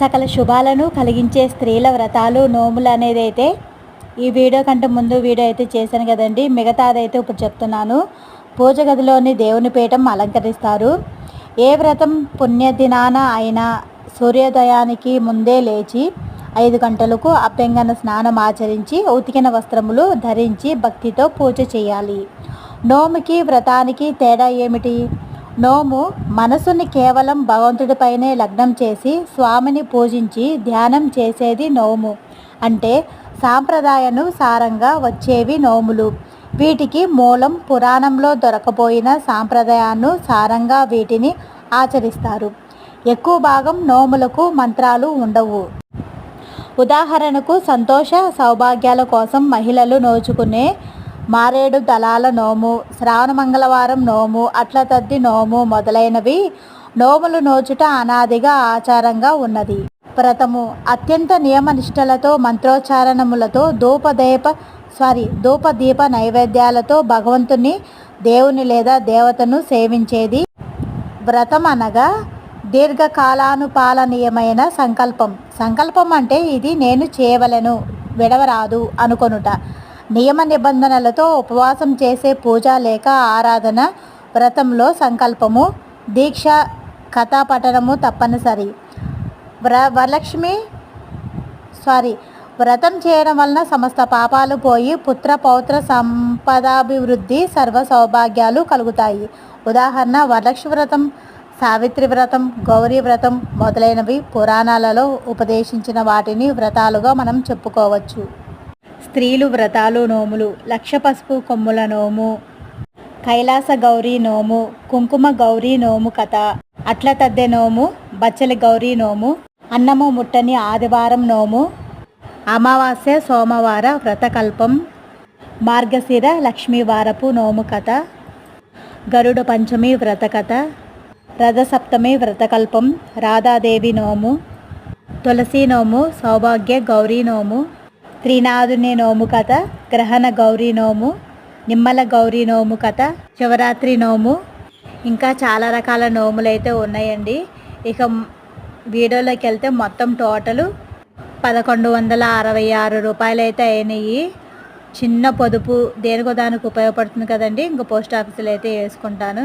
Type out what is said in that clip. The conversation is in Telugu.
సకల శుభాలను కలిగించే స్త్రీల వ్రతాలు నోములు అనేది అయితే ఈ వీడియో కంటే ముందు వీడియో అయితే చేశాను కదండి. మిగతాదైతే ఇప్పుడు చెప్తున్నాను. పూజ గదిలోని దేవుని పీఠం అలంకరిస్తారు. ఏ వ్రతం పుణ్యదినాన అయినా సూర్యోదయానికి ముందే లేచి ఐదు గంటలకు అభ్యంగన స్నానం ఆచరించి ఉతికిన వస్త్రములు ధరించి భక్తితో పూజ చేయాలి. నోముకి వ్రతానికి తేడా ఏమిటి? నోము మనసుని కేవలం భగవంతుడిపైనే లగ్నం చేసి స్వామిని పూజించి ధ్యానం చేసేది నోము. అంటే సాంప్రదాయను సారంగా వచ్చేవి నోములు. వీటికి మూలం పురాణంలో దొరకపోయిన సాంప్రదాయాన్ని సారంగా వీటిని ఆచరిస్తారు. ఎక్కువ భాగం నోములకు మంత్రాలు ఉండవు. ఉదాహరణకు సంతోష సౌభాగ్యాల కోసం మహిళలు నోచుకునే మారేడు దళాల నోము శ్రావణ మంగళవారం నోము అట్ల తద్ది నోము మొదలైనవి నోములు నోచుట అనాదిగా ఆచారంగా ఉన్నది. వ్రతము అత్యంత నియమనిష్టలతో మంత్రోచ్చారణములతో ధూపదీప సారీ ధూపదీప నైవేద్యాలతో భగవంతుని దేవుని లేదా దేవతను సేవించేది. వ్రతం అనగా దీర్ఘకాలానుపాలనీయమైన సంకల్పం. సంకల్పం అంటే ఇది నేను చేయవలను విడవరాదు అనుకొనుట. నియమ నిబంధనలతో ఉపవాసం చేసే పూజ లేక ఆరాధన వ్రతంలో సంకల్పము దీక్ష కథాపఠనము తప్పనిసరి. వ్ర వరలక్ష్మి సారీ వ్రతం చేయడం వలన సమస్త పాపాలు పోయి పుత్ర పౌత్ర సంపదాభివృద్ధి సర్వ సౌభాగ్యాలు కలుగుతాయి. ఉదాహరణ వరలక్ష్మి వ్రతం సావిత్రి వ్రతం గౌరీ వ్రతం మొదలైనవి పురాణాలలో ఉపదేశించిన వాటిని వ్రతాలుగా మనం చెప్పుకోవచ్చు. స్త్రీలు వ్రతాలు నోములు లక్ష పసుపు కొమ్ముల నోము కైలాస గౌరీ నోము కుంకుమ గౌరీ నోము కథ అట్ల తద్దె నోము బచ్చలి గౌరీ నోము అన్నము ముట్టని ఆదివారం నోము అమావాస్య సోమవార వ్రతకల్పం మార్గశిర లక్ష్మీవారపు నోము కథ గరుడ పంచమి వ్రతకథ రథసప్తమి వ్రతకల్పం రాధాదేవి నోము తులసి నోము సౌభాగ్య గౌరీ నోము త్రినాథుని నోము కథ గ్రహణ గౌరీ నోము నిమ్మల గౌరీ నోము కథ శివరాత్రి నోము. ఇంకా చాలా రకాల నోములు అయితే ఉన్నాయండి. ఇక వీడియోలోకి వెళ్తే మొత్తం టోటలు పదకొండు వందల అరవై ఆరు రూపాయలు అయితే అయినాయి. చిన్న పొదుపు దేనికో దానికి ఉపయోగపడుతుంది కదండి? ఇంకా పోస్ట్ ఆఫీసులు అయితే వేసుకుంటాను.